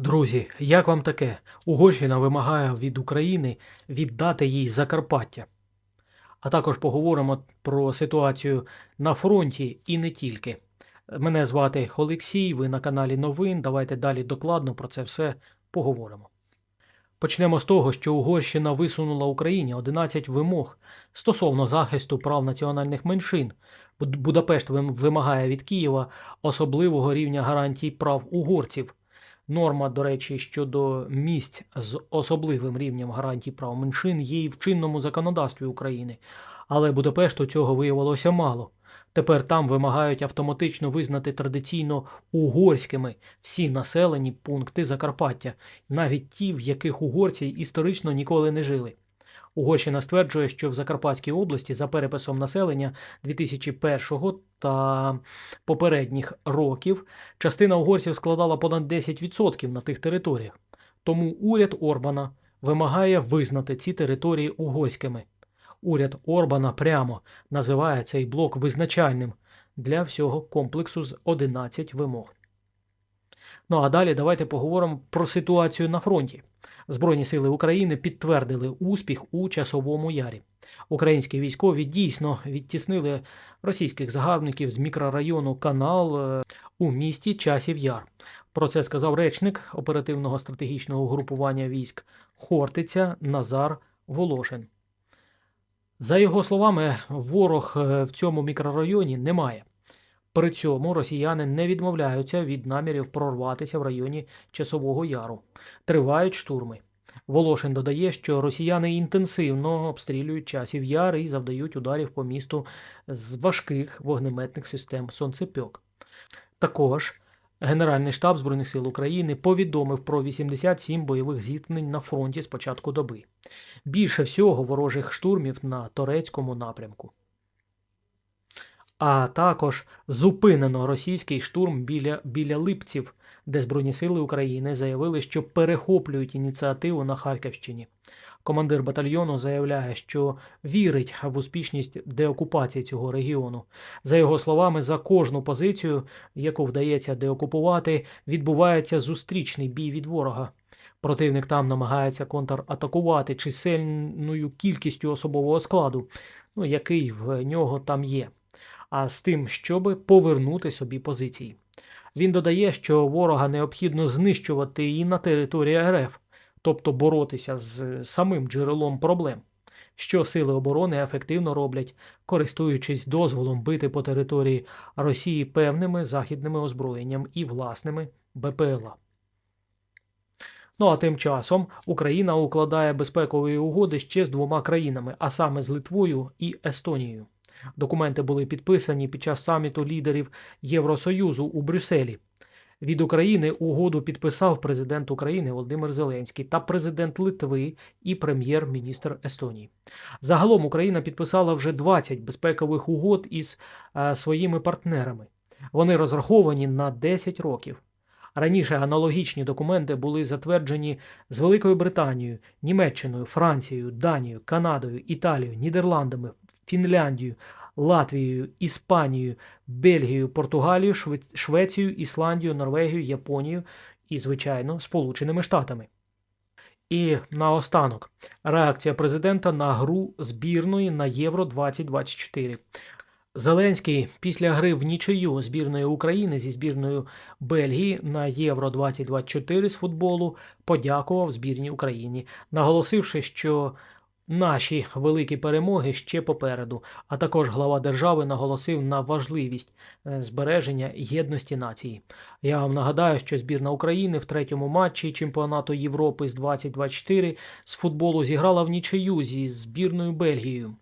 Друзі, як вам таке? Угорщина вимагає від України віддати їй Закарпаття. А також поговоримо про ситуацію на фронті і не тільки. Мене звати Олексій, ви на каналі Новин. Давайте далі докладно про це все поговоримо. Почнемо з того, що Угорщина висунула Україні 11 вимог стосовно захисту прав національних меншин. Буд- Будапешт вимагає від Києва особливого рівня гарантій прав угорців. Норма, до речі, щодо місць з особливим рівнем гарантій прав меншин є і в чинному законодавстві України, але Будапешту цього виявилося мало. Тепер там вимагають автоматично визнати традиційно угорськими всі населені пункти Закарпаття, навіть ті, в яких угорці історично ніколи не жили. Угорщина стверджує, що в Закарпатській області за переписом населення 2001 та попередніх років частина угорців складала понад 10% на тих територіях. Тому уряд Орбана вимагає визнати ці території угорськими. Уряд Орбана прямо називає цей блок визначальним для всього комплексу з 11 вимог. Ну а далі давайте поговоримо про ситуацію на фронті. Збройні сили України підтвердили успіх у часовому ярі. Українські військові дійсно відтіснили російських загарбників з мікрорайону Канал е, у місті Часів Яр. Про це сказав речник оперативного стратегічного угрупування військ Хортиця Назар Волошин. За його словами, ворог е, в цьому мікрорайоні немає. При цьому росіяни не відмовляються від намірів прорватися в районі Часового Яру. Тривають штурми. Волошин додає, що росіяни інтенсивно обстрілюють часів яр і завдають ударів по місту з важких вогнеметних систем сонцепьок. Також Генеральний штаб Збройних сил України повідомив про 87 бойових зіткнень на фронті з початку доби. Більше всього ворожих штурмів на Торецькому напрямку. А також зупинено російський штурм біля, біля Липців, де Збройні сили України заявили, що перехоплюють ініціативу на Харківщині. Командир батальйону заявляє, що вірить в успішність деокупації цього регіону. За його словами, за кожну позицію, яку вдається деокупувати, відбувається зустрічний бій від ворога. Противник там намагається контратакувати чисельною кількістю особового складу, ну, який в нього там є, а з тим, щоб повернути собі позиції. Він додає, що ворога необхідно знищувати і на території РФ, тобто боротися з самим джерелом проблем, що сили оборони ефективно роблять, користуючись дозволом бити по території Росії певними західними озброєнням і власними БПЛА. Ну а тим часом Україна укладає безпекові угоди ще з двома країнами, а саме з Литвою і Естонією. Документи були підписані під час саміту лідерів Євросоюзу у Брюсселі. Від України угоду підписав президент України Володимир Зеленський та президент Литви і прем'єр-міністр Естонії. Загалом Україна підписала вже 20 безпекових угод із е, своїми партнерами. Вони розраховані на 10 років. Раніше аналогічні документи були затверджені з Великою Британією, Німеччиною, Францією, Данією, Канадою, Італією, Нідерландами, Фінляндією, Латвією, Іспанією, Бельгією, Португалією, Шве- Швецією, Ісландією, Норвегією, Японією і, звичайно, Сполученими Штатами. І наостанок реакція президента на гру збірної на Євро 2024. Зеленський після гри в нічию збірної України зі збірною Бельгії на Євро 2024 з футболу подякував збірній Україні, наголосивши, що наші великі перемоги ще попереду. А також глава держави наголосив на важливість е, збереження єдності нації. Я вам нагадаю, що збірна України в третьому матчі чемпіонату Європи з 2024 з футболу зіграла в нічию зі збірною Бельгією.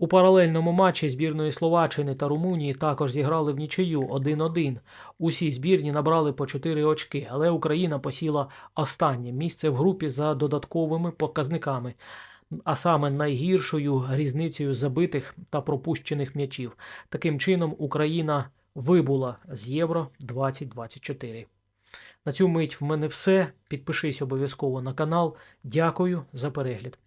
У паралельному матчі збірної Словаччини та Румунії також зіграли в нічию 1-1. Усі збірні набрали по 4 очки, але Україна посіла останнє місце в групі за додатковими показниками, а саме найгіршою різницею забитих та пропущених м'ячів. Таким чином, Україна вибула з Євро 2024. На цю мить в мене все. Підпишись обов'язково на канал. Дякую за перегляд.